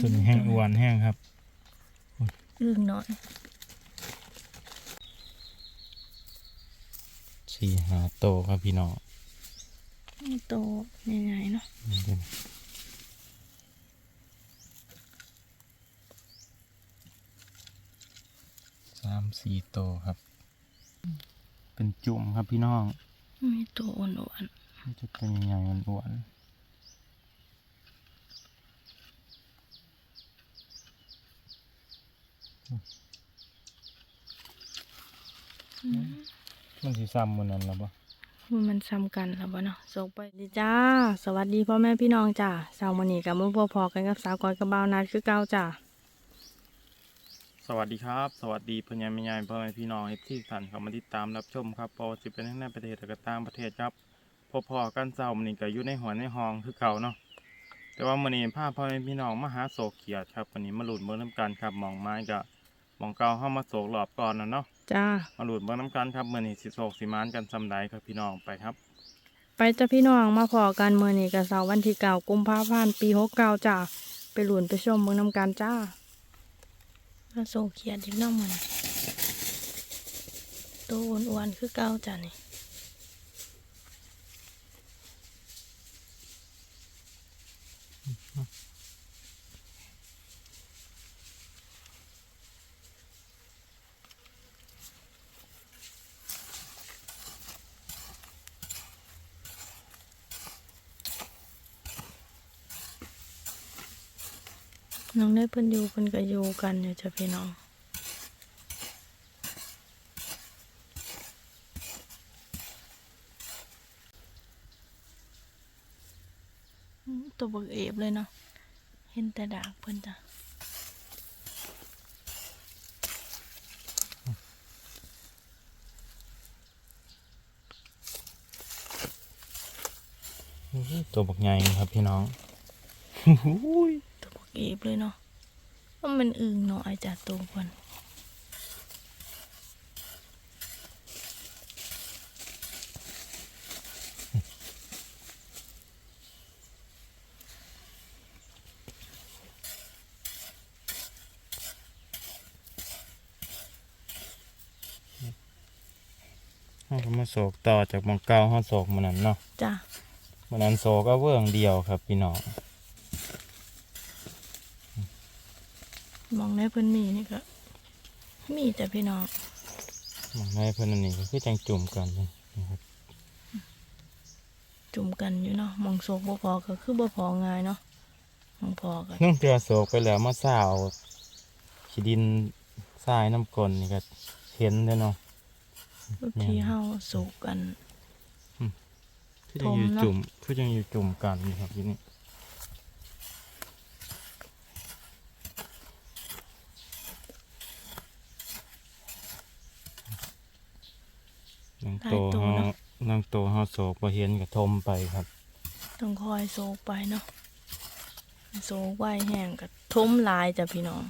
ตัวนี้แห้งอ้วนแห้งครับอึ่งน้อยสี่หาโตครับพี่น้องโตใหญ่ๆเนาะนี่เป็นสามสี่โตครับ เป็นจุ่มครับพี่น้อง มีตัวอ้วนมันจะเป็นใหญ่ๆอ้วนๆ มๆมันสีซ้ำบนนั้นหรอปะมันมันซ้ำกันแล้วบ่เนาะส่งไปดีจ้า สวัสดีพ่อแม่พี่น้องจ้าสาวมื้อนี้กับมื้อพอๆกันกับสาวก้อยกับบ่าวนัดคือเก่าจ้าสวัสดีครับ สวัสดีพ่อใหญ่แม่ใหญ่พ่อแม่พี่น้องเอฟที่ท่านเข้ามาติดตามรับชมครับพอสิเป็นทั้งในประเทศและก็ต่างประเทศครับพอๆกันเศร้ามันนี่ก็อยู่ในหัวในห้องคือเก่าเนาะแต่ว่ามื้อนี้พาพ่อแม่พี่น้องมาหาโศกเขียดครับวันนี้มาหลุดเบิ่งน้ำกันครับหมองไม้ก็ห มองเก่าเฮามาโศกรอบก่อนนะเนาะจ้ามาหลุดเบิ่งน้ำกันครับมื้อนี้สิโศกสิมานกันซำใดครับพี่น้องไปครับ ไปจ้าพี่น้องมาพอกันมื้อนี้กับเสาร์วันที่เก้ากุมภาพันธ์ปี69จ้าไปหลุนไปชมเมืองนำกันจ้ามาโซเขียดอีกเน้องมันตัวอ้วนๆคือเก่าจ้านี่ ได้เพิ่นอยู่เพิ่นก็อยู่กันอยู่จ้ะพี่น้องอืมตัวบักเอฟเลยเนาะเห็นแต่ดากเพิ่นจ้ะตัวบักใหญ่ครับพี่น้องอุ้ยตัวบักเอฟเลยเนาะ ว่ามันอึ่งเนาะไอจ้ะตัวเพิ่นเฮาก็มาโศกต่อจากหมองเก่าเฮาโศกมื้อนั้นเนาะจ้ะมื้อนั้นโศกก็เวิร์งเดียวครับพี่น้อง มองได้เพิ่นมีนี่ก็มีจ้ะพี่น้องหมองในเพิ่นอันนี้ก็คือจังจุ่มกันเลยนะครับจุ่มกันอยู่เนาะมองโศกบ่พอก็คือบ่พอง่ายเนาะมองพอกันนึ่งเตือโศกไปแล้วมาสาวขี้ดินทรายน้ำกลนนี่ก็เห็นเด้อเนาะบางทีเฮาโศกกันคือจังอยู่ทมเนาะจุ่มคือจังอยู่จุ่มกันนี่ครับที่นี่นาง โตเฮานางโตเฮาโศกบ่เห็นก็ทมไปครับ ต้องคอยโศกไปเนาะโศกไว้แห้งก็ทมหลายจ้ะพี่น้อง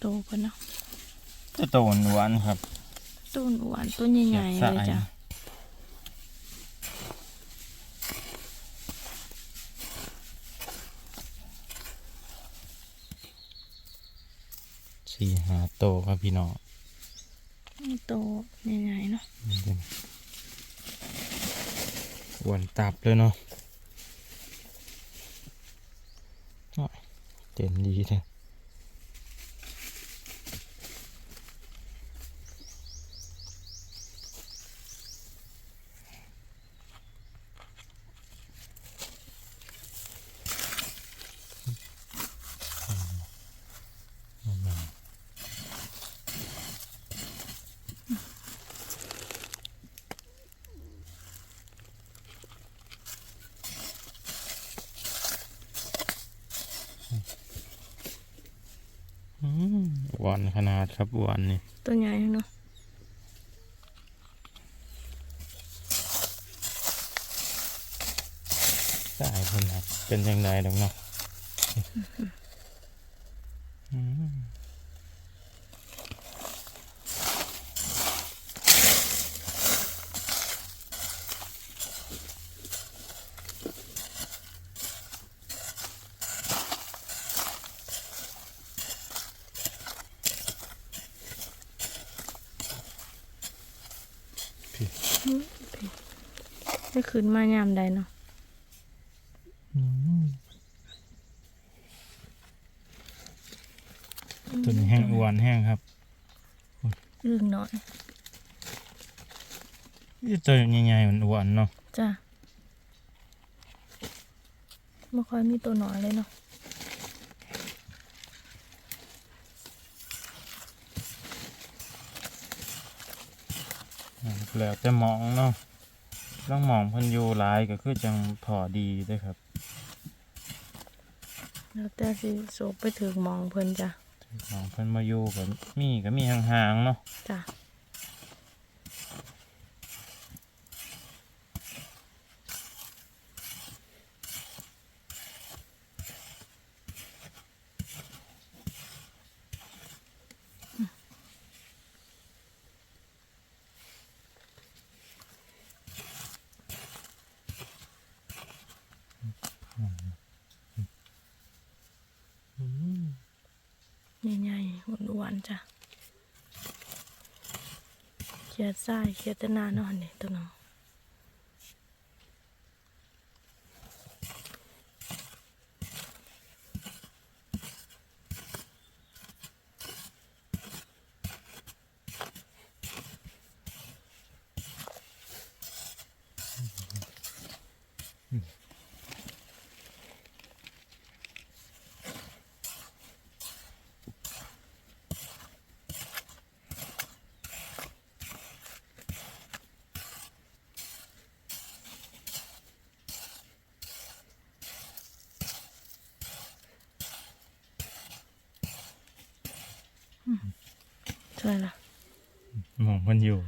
โตเพิ่นเนาะจะโตหวานครับต้นอ้วนต้นใหญ่ๆเลยจ้ะสี่หาโตครับพี่น้อง โตใหญ่ๆเนาะหุ่นอ้วนตับเลยเนาะเต็มดีเลย อืมอ้วนขนาดครับอ้วนนี่ ตัวใหญ่เนาะสายเพิ่นครับเป็นยังไงดอกเนาะอืม ได้ ขึ้นมายามใดเนาะตัวนี้แห้งอ้วนแห้งครับลึกหน่อยนี่ตัวใหญ่ๆมันอ้วนเนาะจ้ะไม่ค่อยมีตัวน้อยเลยเนาะแล้วแต่หมองเนาะ ต้องหมองเพิ่นอยู่หลายก็คือจังพอดีเด้อครับแล้วแต่สิโศกไปถึงหมองเพิ่นจ้ะหมองเพิ่นมาอยู่ก็มีก็มีห่างๆเนาะจ้ะใหญ่ๆอ้วนๆจ้ะ เขียดไส้เขียดแตะนานอนนี่ตัวน้อง ใช่ละหมองเพิ่นอยู่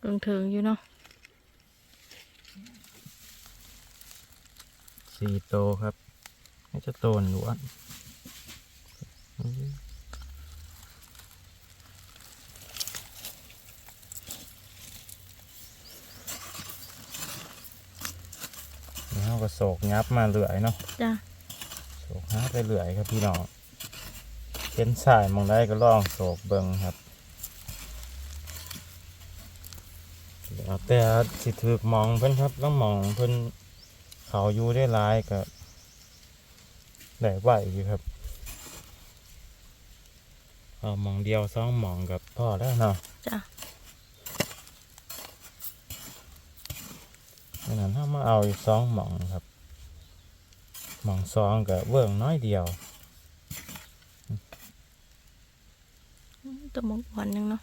เกิงถึงอยู่เนาะสี่โตครับไม่จะโตนล้วนแล้วก็โศกยับมาเรื่อยเนาะจ้ะโศกหาไปเรื่อยครับพี่น้องเห็นสายมองได้ก็ลองโศกเบิงครับ แล้วแต่สิถือมองเพิ่นครับต้องมองเพิ่นเขาอยู่ได้หลายก็ได้ไหวอยู่ครับ เอามองเดียวสองมองกับพ่อแล้วเนาะจ้ะดังนั้นถ้ามาเอาอีกสองหมองครับหมองสองกับเวิ้งน้อยเดียวตัวหมกหวานหนึงเนาะ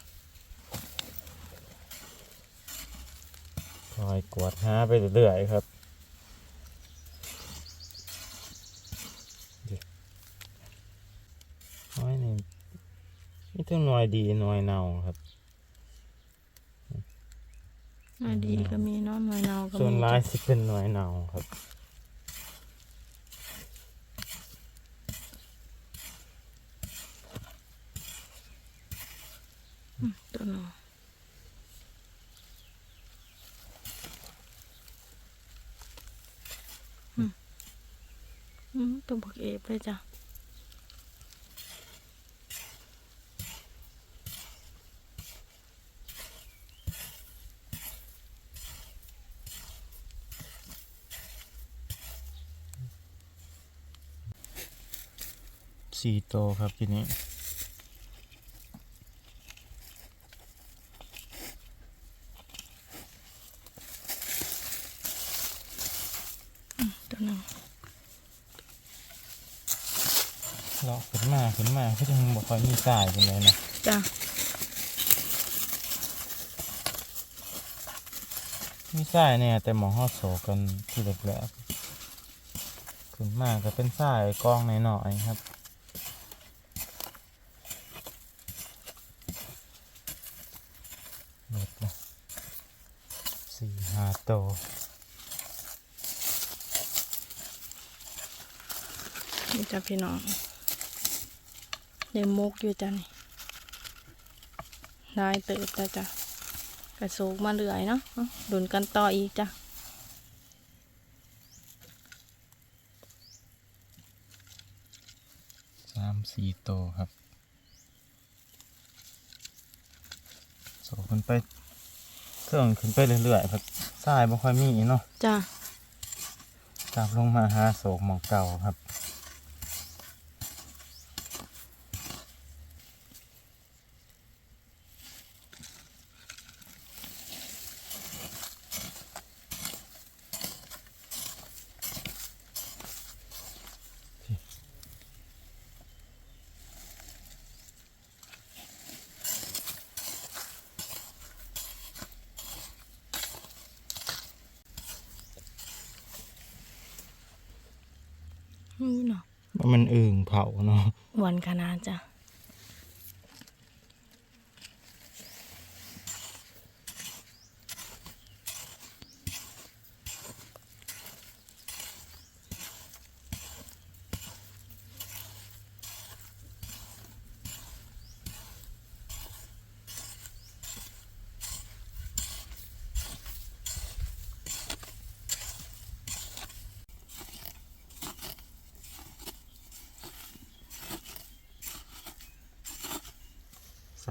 คอยกวดหาไปเรื่อยๆครับดิน้อยนี่นี่ทั้งหน่วยดีหน่วยเน่าครับหน่อยดีก็มีเนาะหน่อยเนาก็ส่วนมีร้ายจ้ะสิเป็นหน่วยเน่าครับ ตัวน้องอืมอืม ตัวบักเอฟเลยจ้ะสี่โตครับทีนี้ตัวน้อง เลาะขึ้นมาขึ้นมาก็ยังบอกคอยมีสายกันเลยนะจ้ะมีสายเนี่ยแต่หมอหอดโศกกันที่แรกๆขึ้นมาก็เป็นสายกองหน่อยๆครับหมดละสี่ห้าโตนี่จ้ะพี่น้อง เดี๋ยวมุกอยู่จ้ะนี่ได้เติบจ้ะจ้ะกระสูกมาเรื่อยเนาะเอาดุนกันต่ออีกจ้ะสามสี่โตวครับโศกคนไปเครื่องขึ้นไปเรื่อยๆครับทรายบ่ค่อยมีเนาะจ้ะกลับลงมาหาโศกหมองเก่าครับ มันอึ่งเผาเนาะ หวานขนาดจ้ะ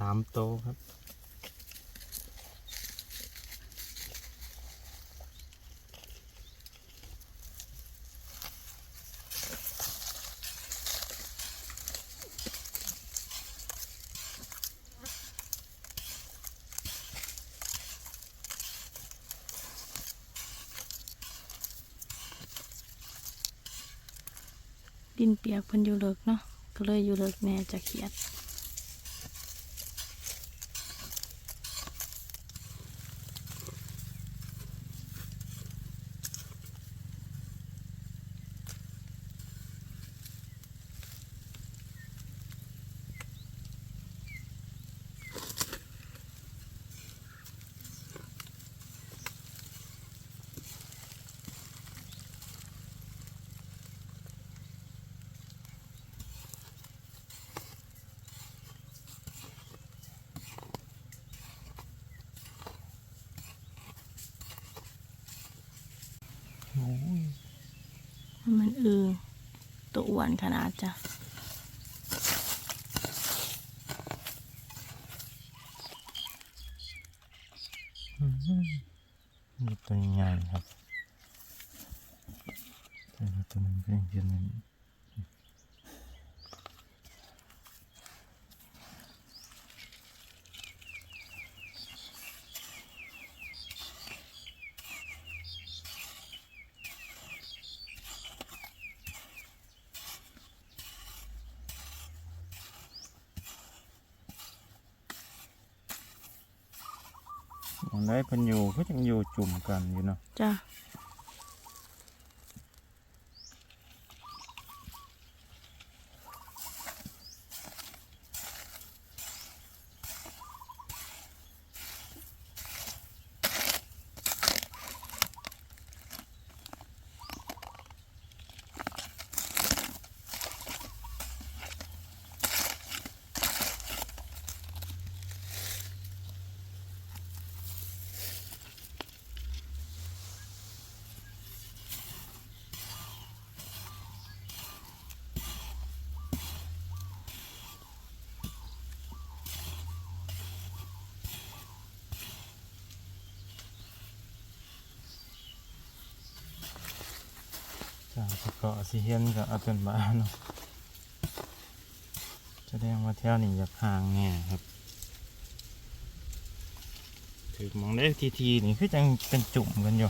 ามโตครับ ดินเปียกเพิ่นอยู่เลิกเนาะก็เลยอยู่เลิกแน่จะเขียด มันอือตัวอ้วนขนาดจ้ะมีตัวใหญ่ครับแต่ว่าตัวนึงก็ยังเย็นอ มันได้เพิ่นอยู่ก็ยังอยู่จุ่มกันอยู่เนาะจ้ะ จ้าก็สิเห็นก็เอาเป็นบ้าเนาะแสดงว่าแถวนี้อยากห่างแง่ครับถือมองได้ทีทีนี่คือจังเป็นจุ่มกันอยู่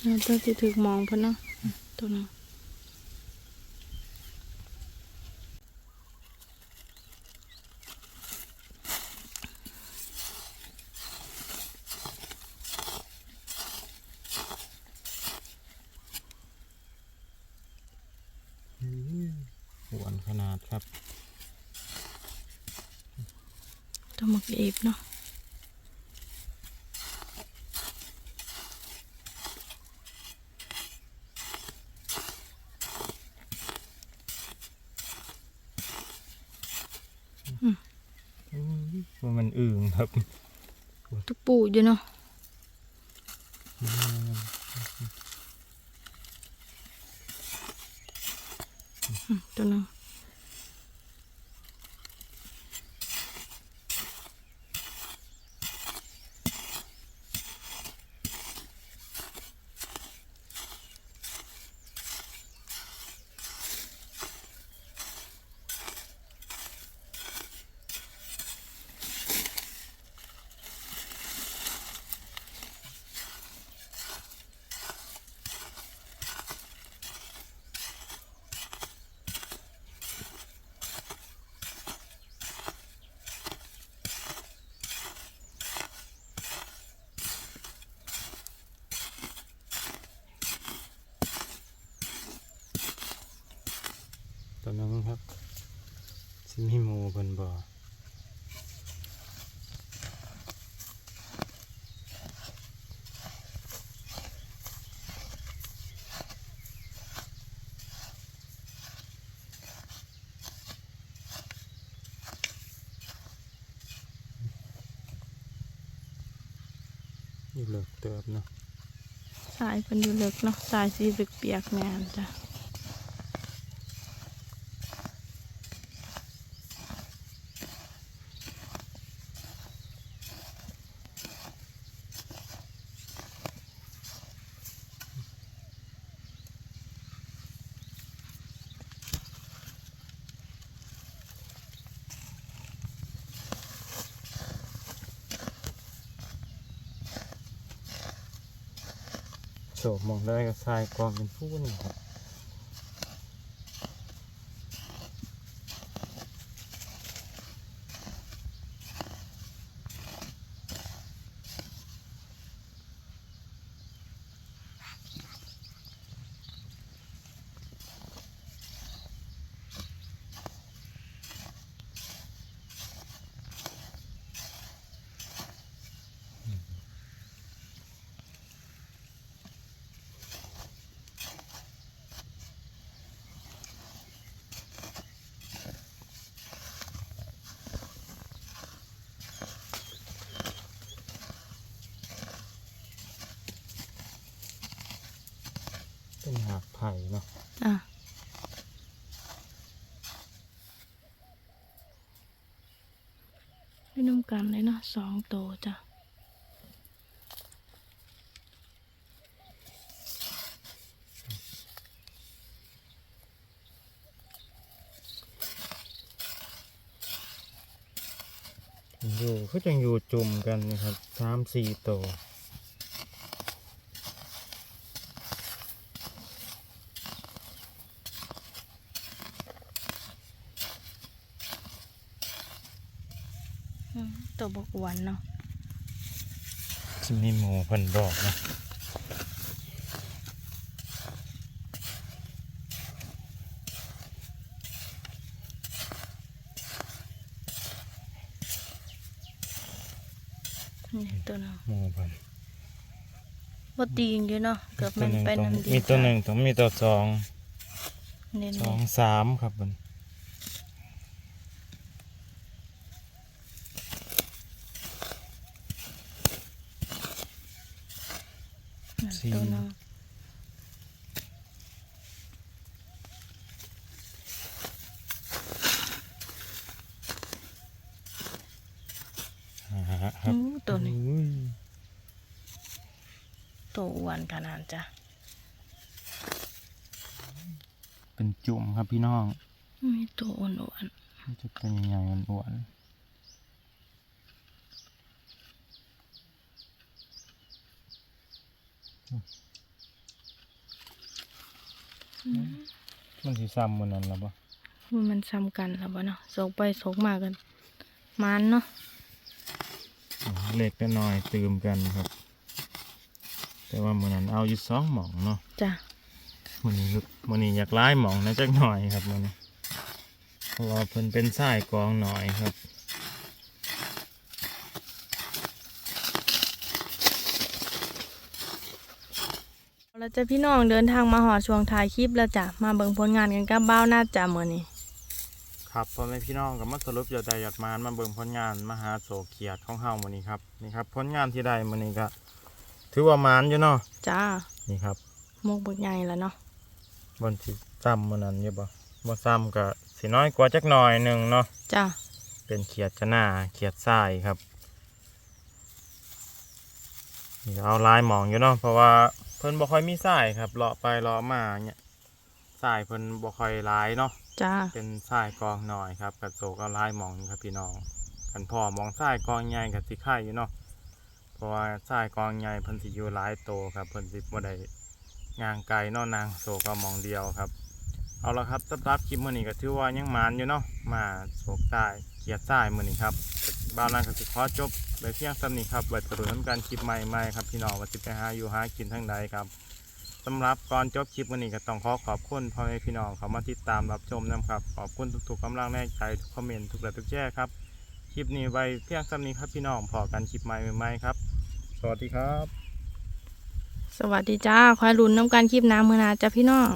แล้วตัวที่ถือมองเพิ่นเนาะตัวนึง หวนขนาดครับ ตัวหมึกเอฟเนาะ ว่ามันอึ่งครับ ตุกปูอยู่เนาะอืมตัวนึง ตัวหนึงครับสิมีหมูเพิ่นบ่อยู่เลิกเติบเนาะสายเป็นอยู่เล็กเนาะสายสีเปียกๆแน่นจ้ะ โฉบมองได้ก็ทรายกองเป็นผู้นี่ครับ ไผ่เนาะอะไม่น้ำกันเลยเนาะสองโตวจ้ะอยู่เขาจะอยู่จุ่มกันนะครับสามสี่ตัว อืมตั วบกหวันเนาะจะมีหมูเพิ่นบอกนะนี่ตัวนึงหมูเพิ่นบ่ตีงอยู่เนาะเกือบตัมัวนหนึ่งไปต้องน้ำดีมีตัวหนึ่งต้องมีตัวสองเน้นสองสามครับมันนั่นตัวนึง อ่าฮะครั อู้ บ ตัวนี้ อุ้ย ตัวอ้วนขนาด จ้ะ เป็นจุ่มครับพี่น้องมีตัวอ้วนมันจะเป็นใหญ่ๆอ้วนๆ มันสิซ้ำมันนั่นหรอปะๆมันซ้ำกันแล้วบ่เนาะสกไปสกมากัน มันเนาะ เล็กก็น้อยตื่มกันครับ แต่ว่ามันนั้นเอาอยู่สองหม่องเนาะจ้ะมันนี้มันนี้อยากไล่หม่องนะจักหน่อยครับมันนี้เพราะว่าเพิ่นเป็นสายกองหน่อยครับเราจะพี่น้องเดินทางมาหอช่วงท้ายคลิปแล้วจ้ะมาเบิ่งผลงานกันกับบ้าวนาจ้ะมื้อนี้ครับพ่อแม่พี่น้องกับมาสรุปยอดใดยอดมานมาเบิ่งผลงานมหาโศกเขียดของเฮามื้อนี้ครับนี่ครับผลงานที่ได้มื้อนี้ก็ ถือว่ามานอยู่เนาะจ้านี่ครับหมกบักใหญ่แล้วเนาะบนสิซ้ำมื้อนั้นอยู่บ่บ่ซ้ำก็สิน้อยกว่าจักหน่อยหนึงเนาะจ้าเป็นเขียดจะหน้าเขียดทรายครับนี่ก็เอาลายหมองอยู่เนาะเพราะว่าเพิ่นบ่ค่อยมีทรายครับเลาะไปเลาะมาเนี่ยทรายเพิ่นบ่ค่อยหลายเนาะจ้าเป็นทรายกองหน่อยครับกระโศกเอาลายหมองครับพี่น้องกันพอมองทรายกองใหญ่กับสิไข่อยู่เนาะเพ ราะว่าทรายกองใหญ่พันสิอยู่หลายโตครับพันสิบ่ได้งางไกลนอนนางโศกก็มองเดียวครับ เอาละครับสำหรับคลิปมื้อนี้ก็ถือว่ายังมันอยู่เนาะมาโศกใต้เกียร์ใต้มือนี้ครับบ้านนางก็สิขอจบไปเพียงสำนี้ครับไว้ประดุนการคลิปใหม่ๆครับพี่น้องว่าสิไปหาอยู่หากินทั้งใดครับสำหรับก่อนจบคลิปวันนี้ก็ต้องขอขอบคุณพ่อแม่พี่น้องเขามาติดตามรับชมนะครับ ขอบคุณทุกๆกำลังแรงใจทุกคอมเมนต์ทุกแลค์ทุกแจ้งครับ คลิปนี้ไว้เพียงสำนี้ครับพี่น้องพอกันคลิปใหม่ๆครับ สวัสดีครับ สวัสดีจ้าควายลุ้นน้ำการคลิปน้ำเมือนาจ้าพี่น้อง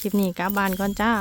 คลิปนี้กลับบ้านก่อนจ้า